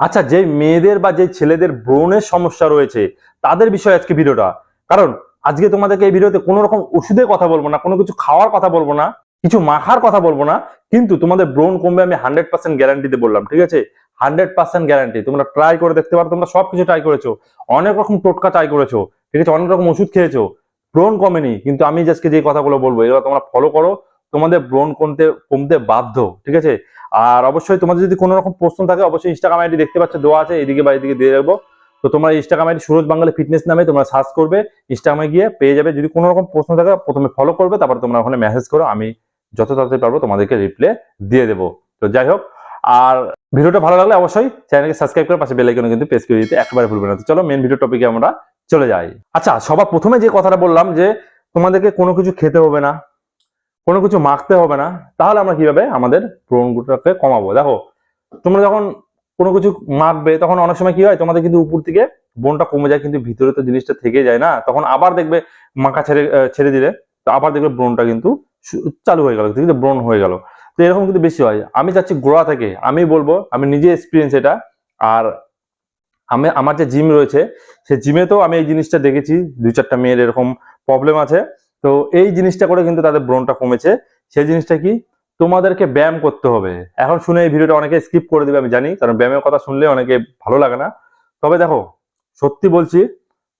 আচ্ছা যে মেয়েদের বা যে ছেলেদের ব্রণের সমস্যা রয়েছে, তাদের বিষয়ে আজকে ভিডিওটা। কারণ আজকে তোমাদেরকে এই ভিডিওতে কোনো রকম ওষুধের কথা বলব না, কোনো কিছু খাওয়ার কথা বলব না, কিছু মাখার কথা বলব না, কিন্তু তোমাদের ব্রণ কমবে আমি হান্ড্রেড পার্সেন্ট গ্যারান্টিতে বললাম, ঠিক আছে? হান্ড্রেড পার্সেন্ট গ্যারান্টি তোমরা ট্রাই করে দেখতে পারো, তোমরা সবকিছু ট্রাই করেছ, অনেক রকম টোটকা ট্রাই করেছ, ঠিক আছে? অনেক রকম ওষুধ খেয়েছো, ব্রণ কমেনি, কিন্তু আমি আজকে যে কথাগুলো বলব, এগুলো তোমরা ফলো করো তোমাদের ব্রণ কমতে কমতে বাধ্য, ঠিক আছে? আর অবশ্যই তোমাদের যদি কোনো রকম প্রশ্ন থাকে, অবশ্যই ইনস্টাগ্রাম আইডি দেখতে পাচ্ছ, দেওয়া আছে, এদিকে বা এদিকে দিয়ে রাখব। তো তোমরা Instagram ID Suraj Bangali fitness নামে তোমরা সার্চ করবে ইনস্টাগ্রামে গিয়ে পেয়ে যাবে। যদি কোনো রকম প্রশ্ন থাকে, প্রথমে ফলো করবে, তারপর তোমরা ওখানে মেসেজ করো, আমি যত তাড়াতাড়ি পারব তোমাদেরকে রিপ্লে দিয়ে দেবো। তো যাই হোক, আর ভিডিওটা ভালো লাগলে অবশ্যই চ্যানেলকে সাবস্ক্রাইব করে পাশে বেল আইকনে কিন্তু প্রেস করে দিতে একেবারে ভুলবে না। তো চলো মেন ভিডিও টপিকে আমরা চলে যাই। আচ্ছা সবার প্রথমে যে কথাটা বললাম যে, তোমাদেরকে কোনো কিছু খেতে হবে না। কোনো কিছু মাখতে হবে না, তাহলে আমরা কীভাবে আমাদের ব্রণগুলোকে কমাবো? দেখো, তোমরা যখন কোনো কিছু মাখবে, তখন অনেক সময় কি হয়, তোমাদের কিন্তু উপর থেকে বোনটা কমে যায়, কিন্তু ভিতরে তো জিনিসটা থেকে যায় না। তখন আবার দেখবে মাখা ছেড়ে ছেড়ে দিলে, তো আবার দেখবে ব্রণটা কিন্তু চালু হয়ে গেল, কিন্তু ব্রণ হয়ে গেল। তো এরকম কিন্তু বেশি হয়। আমি চাচ্ছি গোড়া থেকে, আমি বলব, আমি নিজে এক্সপিরিয়েন্স এটা, আর আমি, আমার যে জিম রয়েছে সেই তো আমি এই জিনিসটা দেখেছি, দুই চারটা মেয়ের এরকম প্রবলেম আছে। তো এই জিনিসটা করে কিন্তু তাদের ব্রণটা কমেছে। সেই জিনিসটা কি? তোমাদেরকে ব্যায়াম করতে হবে। এখন শুনে এই ভিডিওটা অনেকে স্কিপ করে দিবে, আমি জানি, কারণ ব্যায়ামের কথা শুনলে অনেকে ভালো লাগে না। তবে দেখো, সত্যি বলছি,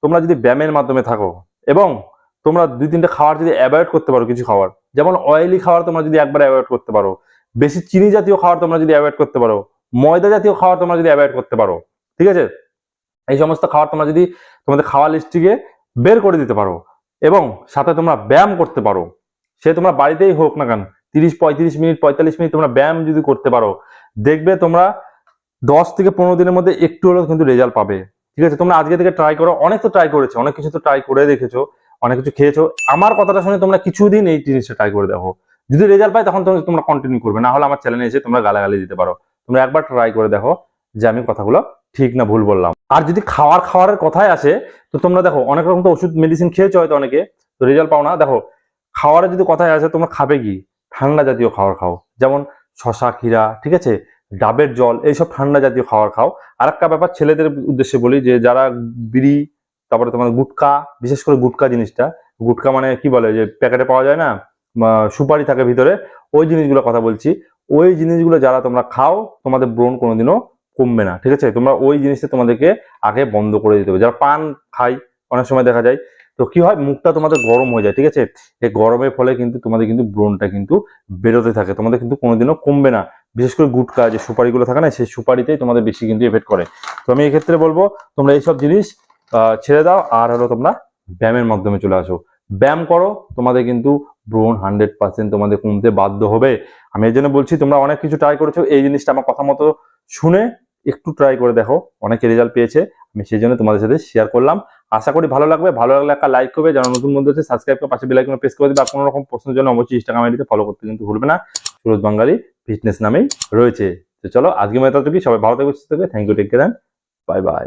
তোমরা যদি ব্যায়ামের মাধ্যমে থাকো, এবং তোমরা দুই তিনটা খাবার যদি অ্যাভয়েড করতে পারো, কিছু খাবার, যেমন অয়েলি খাবার তোমরা যদি একবার অ্যাভয়েড করতে পারো, বেশি চিনি জাতীয় খাবার তোমরা যদি অ্যাভয়েড করতে পারো, ময়দা জাতীয় খাবার তোমরা যদি অ্যাভয়েড করতে পারো, ঠিক আছে? এই সমস্ত খাবার তোমরা যদি তোমাদের খাওয়ার লিস্টটিকে বের করে দিতে পারো। এবং সাথে তোমরা ব্যায়াম করতে পারো। সে তোমরা বাড়িতেই হোক না কেন, তিরিশ, পঁয়ত্রিশ মিনিট, পঁয়তাল্লিশ মিনিট তোমরা ব্যায়াম যদি করতে পারো, দেখবে তোমরা দশ থেকে পনেরো দিনের মধ্যে একটু হলেও কিন্তু রেজাল্ট পাবে। ঠিক আছে? তোমরা আজকে থেকে ট্রাই করো। অনেক তো ট্রাই করেছ, অনেক কিছু তো ট্রাই করে দেখেছ, অনেক কিছু খেয়েছো। আমার কথাটা শুনে তোমরা কিছুদিন এই জিনিসটা ট্রাই করে দেখো। যদি রেজাল্ট পায় তখন তোমরা- তোমরা কন্টিনিউ করবে না হলে আমার চ্যানেলে এসে তোমরা গালাগালি দিতে পারো। তোমরা একবার ট্রাই করে দেখো যে আমি কথাগুলো ঠিক না, ভুল বললাম। আর যদি খাওয়ার খাওয়ারের কথাই আসে, তো তোমরা দেখো, অনেক রকম তো ওষুধ মেডিসিন খেয়েছো হয়তো অনেকে, তো রেজাল্ট পাও না। দেখো, খাওয়ারের যদি কথায় আসে, তোমরা খাবে কি? ঠান্ডা জাতীয় খাবার খাও। যেমন শশা, ক্ষীরা, ঠিক আছে? ডাবের জল, এইসব ঠান্ডা জাতীয় খাবার খাও। আর একটা ব্যাপার, ছেলেদের উদ্দেশ্যে বলি যে, যারা বিড়ি, তারপরে তোমার গুটকা, বিশেষ করে গুটকা জিনিসটা, গুটকা মানে কি বলে যে, প্যাকেটে পাওয়া যায় না? সুপারি থাকে ভিতরে, ওই জিনিসগুলোর কথা বলছি। ওই জিনিসগুলো যারা তোমরা খাও, তোমাদের ব্রণ কোনোদিনও কমবে না, ঠিক আছে? তোমরা ওই জিনিসটা তোমাদেরকে আগে বন্ধ করে দিতে হবে। যারা পান খাই অনেক সময় দেখা যায়, তো কি হয়? মুখটা তোমাদের গরম হয়ে যায়, ঠিক আছে? এই গরমের ফলে কিন্তু তোমাদের কিন্তু ব্রণটা কিন্তু বেরোতে থাকে, তোমাদের কিন্তু কোনোদিনও কমবে না। বিশেষ করে গুটকা, যে সুপারিগুলো থাকে না, সেই সুপারিতেই তোমাদের বেশি কিন্তু এফেক্ট করে। তো আমি এক্ষেত্রে বলব, তোমরা এইসব জিনিস ছেড়ে দাও, আর হলো তোমরা ব্যায়ামের মাধ্যমে চলে আসো। ব্যায়াম করো, তোমাদের কিন্তু ব্রণ হান্ড্রেড পার্সেন্ট তোমাদের কমতে বাধ্য হবে। আমি এই জন্য বলছি, তোমরা অনেক কিছু ট্রাই করেছ, এই জিনিসটা আমার কথা মতো শুনে একটু ট্রাই করে দেখো। অনেকে রেজাল্ট পেয়েছে, আমি সেই জন্য তোমাদের সাথে শেয়ার করলাম। আশা করি ভালো লাগবে। ভালো লাগলে একটা লাইক করবে। যারা নতুন বন্ধু আছে সাবস্ক্রাইব করে পাশে বেলাইকন প্রেস করে দিবে। কোনো রকম প্রশ্নের জন্য অবশ্যই ইনস্টাগ্রাম আইডিতে ফলো করতে কিন্তু ভুলবে না। সুরজ বাঙালি ফিটনেস নামেই রয়েছে। তো চলো আজকে মেয়ে কি সবাই ভালো থাকবে, সুস্থ থাকবে। Thank you take care bye bye